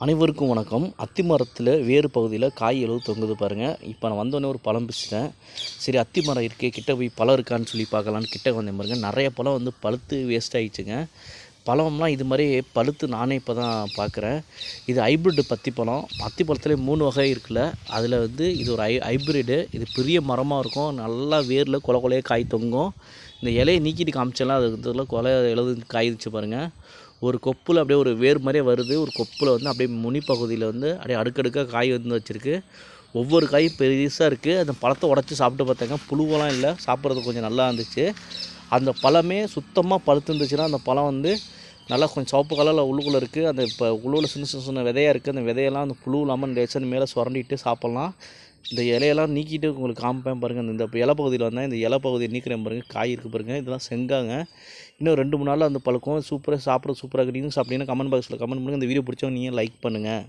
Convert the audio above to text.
அனைவருக்கும் வணக்கம். அத்தி மரத்தில் வேறு பகுதியில் காய் எழுவு தொங்குது பாருங்கள் இப்போ நான் வந்தோடனே ஒரு பழம் பிடிச்சிட்டேன் சரி அத்தி மரம் இருக்கே கிட்ட போய் பழம் இருக்கான்னு சொல்லி பார்க்கலான்னு கிட்ட வந்தேன் பாருங்கள் நிறைய பழம் வந்து பழுத்து வேஸ்ட் ஆகிடுச்சுங்க பழம்லாம் இது மாதிரி பழுத்து நானே இப்போ தான் பார்க்குறேன் இது ஹைப்ரிட் பத்தி பழம். பத்தி பழத்துலேயே மூணு வகை இருக்குல்ல. அதில் வந்து இது ஒரு ஹை ஹைப்ரிடு இது பெரிய மரமாக இருக்கும். நல்லா வேரில் கொலை கொலையாக காய் தொங்கும். இந்த இலையை நீக்கிட்டு காமிச்சலாம் அது இதில் கொலை எழுது காய்ச்சி பாருங்கள் ஒரு கொப்பில் அப்படியே ஒரு வேர் மாதிரியே வருது. ஒரு கொப்பில் வந்து அப்படியே முனி பகுதியில் வந்து அப்படியே அடுக்கடுக்காக காய் வந்து வச்சுருக்கு. ஒவ்வொரு காயும் பெருசாக இருக்குது அந்த பழத்தை உடச்சி சாப்பிட்டு பார்த்தாங்க. புழுவெல்லாம் இல்லை. சாப்பிட்றது கொஞ்சம் நல்லா இருந்துச்சு. அந்த பழமே சுத்தமாக பழுத்து இருந்துச்சுன்னா அந்த பழம் வந்து நல்லா கொஞ்சம் சிவப்பு கலரில் உள்ளுக்குள்ளே இருக்குது அந்த இப்போ உள்ளுக்குள்ள சின்ன சின்ன சின்ன விதையாக இருக்குது அந்த விதையெல்லாம் அந்த புழு இல்லாமல் லேசாக மேலே சுரண்டிட்டு சாப்பிட்லாம். இந்த இலையெல்லாம் நீக்கிட்டு உங்களுக்கு காமிப்பேன் பாருங்கள் இந்த இந்த இலை பகுதியில் வந்தால் இந்த இலை பகுதியை நீக்கிறேன் பாருங்கள் காய் இருக்குது பாருங்கள் இதெல்லாம் செங்காங்க. இன்னும் ரெண்டு மூணு நாளில் அந்த பழக்கம். சூப்பராக சாப்பிட சூப்பராக இருக்கிறீங்க சாப்பிட்டீங்கன்னா கமெண்ட் பாக்ஸில் கமெண்ட் பண்ணுங்கள் இந்த வீடியோ பிடிச்சவங்க நீங்கள் லைக் பண்ணுங்கள்